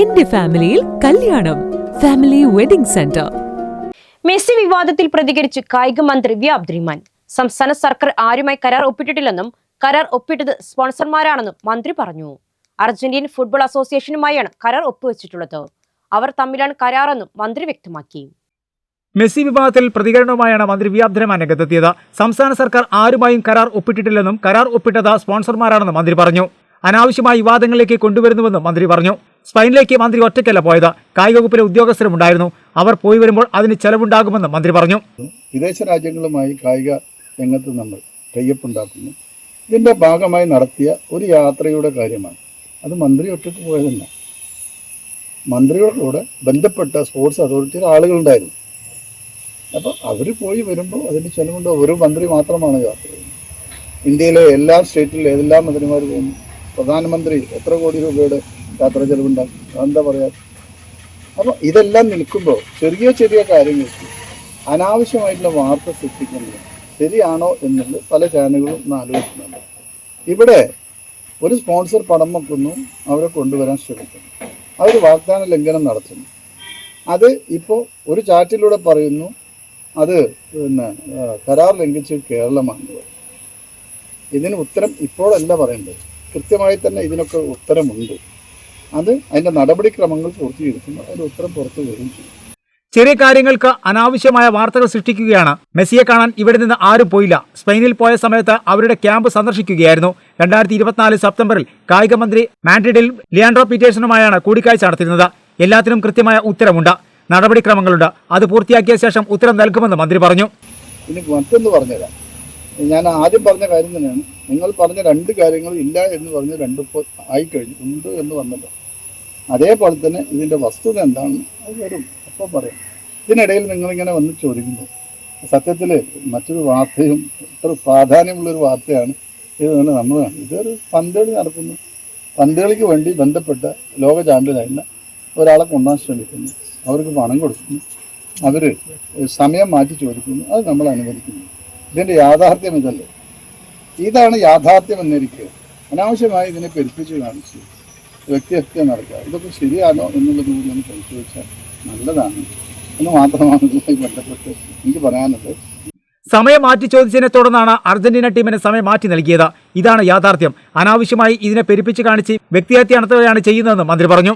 എന്റെ ഫാമിലിയിൽ കല്യാണം. ഫാമിലി വെഡിംഗ് സെന്റർ മെസ്സി വിവാദത്തിൽ പ്രതികരിച്ച് കായിക മന്ത്രി വി അബ്ദുറിമാൻ സംസ്ഥാന സർക്കാർ ആരുമായി കരാർ ഒപ്പിട്ടിട്ടില്ലെന്നും കരാർ ഒപ്പിട്ടത് സ്പോൺസർമാരാണെന്നും മന്ത്രി പറഞ്ഞു. അർജന്റീൻ ഫുട്ബോൾ അസോസിയേഷനുമായാണ് കരാർ ഒപ്പുവെച്ചിട്ടുള്ളത്. അവർ തമ്മിലാണ് കരാറെന്നും മന്ത്രി വ്യക്തമാക്കി. മെസ്സി വിവാദത്തിൽ പ്രതികരണവുമായാണ് മന്ത്രി വി അബ്ദുറഹ്മാൻ രംഗത്തെത്തിയത്. സംസ്ഥാന സർക്കാർ ആരുമായും കരാർ ഒപ്പിട്ടിട്ടില്ലെന്നും കരാർ ഒപ്പിട്ടത് സ്പോൺസർമാരാണെന്നും മന്ത്രി പറഞ്ഞു. അനാവശ്യമായ വിവാദങ്ങളിലേക്ക് കൊണ്ടുവരുന്നുവെന്നും മന്ത്രി പറഞ്ഞു. സ്പെയിനിലേക്ക് മന്ത്രി ഒറ്റയ്ക്കല്ല പോയത്. കായിക വകുപ്പിലെ ഉദ്യോഗസ്ഥരും ഉണ്ടായിരുന്നു. അവർ പോയി വരുമ്പോൾ അതിന് ചെലവുണ്ടാകുമെന്ന് മന്ത്രി പറഞ്ഞു. വിദേശ രാജ്യങ്ങളുമായി കായിക രംഗത്ത് നമ്മൾ ടൈപ്പ് ഉണ്ടാക്കുന്നു ഇതിന്റെ ഭാഗമായി നടത്തിയ ഒരു യാത്രയുടെ കാര്യമാണ്. അത് മന്ത്രി ഒറ്റയ്ക്ക് പോയതല്ല. മന്ത്രിയുടെ കൂടെ ബന്ധപ്പെട്ട സ്പോർട്സ് അതോറിറ്റിയുടെ ആളുകളുണ്ടായിരുന്നു. അപ്പോൾ അവർ പോയി വരുമ്പോൾ അതിന് ചെലവുണ്ട്. ഒരു മന്ത്രി മാത്രമാണ് യാത്ര ചെയ്യുന്നത്. ഇന്ത്യയിലെ എല്ലാ സ്റ്റേറ്റിലും ഏതെല്ലാം മന്ത്രിമാർ പോകുന്നു? പ്രധാനമന്ത്രി എത്ര കോടി രൂപയുടെ യാത്രാ ചെലവുണ്ടാകും അതെന്താ പറയാ? അപ്പോൾ ഇതെല്ലാം നിൽക്കുമ്പോൾ ചെറിയ ചെറിയ കാര്യങ്ങൾക്ക് അനാവശ്യമായിട്ടുള്ള വാർത്ത സൃഷ്ടിക്കുന്നത് ശരിയാണോ എന്നുള്ളത് പല ചാനലുകളും ഒന്ന് ആലോചിക്കുന്നുണ്ട്. ഇവിടെ ഒരു സ്പോൺസർ പണം വെക്കുന്നു അവരെ കൊണ്ടുവരാൻ ശ്രമിക്കുന്നു. അവർ വാഗ്ദാന ലംഘനം നടത്തുന്നു. അത് ഇപ്പോൾ ഒരു ചാറ്റിലൂടെ പറയുന്നു അത് പിന്നെ കരാർ ലംഘിച്ച് കേരളമാണ്. ഇതിന് ഉത്തരം ഇപ്പോഴല്ല പറയേണ്ടത്. കൃത്യമായി തന്നെ ഇതിനൊക്കെ ഉത്തരമുണ്ട്. അത് അതിന്റെ നടപടിക്രമങ്ങൾ പൂർത്തീകരിക്കുമ്പോൾ അതിന്റെ ഉത്തരം പുറത്തു വരും ചെയ്യും. ചെറിയ കാര്യങ്ങൾക്ക് അനാവശ്യമായ വാർത്തകൾ സൃഷ്ടിക്കുകയാണ്. മെസ്സിയെ കാണാൻ ഇവിടെ നിന്ന് ആരും പോയില്ല. സ്പെയിനിൽ പോയ സമയത്ത് അവരുടെ ക്യാമ്പ് സന്ദർശിക്കുകയായിരുന്നു. രണ്ടായിരത്തി ഇരുപത്തിനാല് സെപ്റ്റംബറിൽ കായിക മന്ത്രി മാൻഡ്രിഡിൽ ലിയാൻഡ്രോ പീറ്റേഴ്സണുമായാണ് കൂടിക്കാഴ്ച നടത്തിയിരുന്നത്. എല്ലാത്തിനും കൃത്യമായ ഉത്തരമുണ്ട്. നടപടിക്രമങ്ങളുണ്ട്. അത് പൂർത്തിയാക്കിയ ശേഷം ഉത്തരം നൽകുമെന്ന് മന്ത്രി പറഞ്ഞു. ഇനി മറ്റൊന്ന് പറഞ്ഞുതരാം. ഞാൻ ആദ്യം പറഞ്ഞ കാര്യം തന്നെയാണ്. നിങ്ങൾ പറഞ്ഞ രണ്ട് കാര്യങ്ങൾ ഇല്ല എന്ന് പറഞ്ഞ് രണ്ടിപ്പോൾ ആയിക്കഴിഞ്ഞു. ഉണ്ട് എന്ന് വന്നല്ലോ. അതേപോലെ തന്നെ ഇതിന്റെ വസ്തുത എന്താണെന്ന് അത് വരും അപ്പോൾ പറയും. ഇതിനിടയിൽ നിങ്ങളിങ്ങനെ വന്ന് ചോദിക്കുന്നു. സത്യത്തിൽ മറ്റൊരു വാർത്തയും ഇത്ര പ്രാധാന്യമുള്ളൊരു വാർത്തയാണ് ഇത് നമ്മൾ. ഇതൊരു പന്തളി നടക്കുന്നു പന്തുകളിക്ക് വേണ്ടി ബന്ധപ്പെട്ട ലോക ചാമ്പ്യനായിരുന്ന ഒരാളെ കൊണ്ടുപോകാൻ ശ്രമിക്കുന്നു. അവർക്ക് പണം കൊടുക്കുന്നു. അവർ സമയം മാറ്റി ചോദിക്കുന്നു. അത് നമ്മൾ അനുവദിക്കുന്നു. ഇതിന്റെ യാഥാർത്ഥ്യം ഇതല്ലേ? ഇതാണ് യാഥാർത്ഥ്യം എന്നിരിക്കുക അനാവശ്യമായി ഇതിനെ പെരുപ്പിച്ച് കാണിച്ച്. വ്യക്തിഹത്യ നടക്കുക. ഇതൊക്കെ ശരിയാണോ എന്നുള്ളത് കൂടി ഒന്ന് പരിശോധിച്ചാൽ നല്ലതാണ്. എന്ന് മാത്രമാണ് ഇതുമായി ബന്ധപ്പെട്ട് എനിക്ക് പറയാനുള്ളത്. സമയം മാറ്റി ചോദിച്ചതിനെ തുടർന്നാണ് അർജന്റീന ടീമിന് സമയം മാറ്റി നൽകിയത്. ഇതാണ് യാഥാർത്ഥ്യം. അനാവശ്യമായി ഇതിനെ പെരുപ്പിച്ച് കാണിച്ച് വ്യക്തിഹത്യ നടത്തുകയാണ് ചെയ്യുന്നതെന്ന് മന്ത്രി പറഞ്ഞു.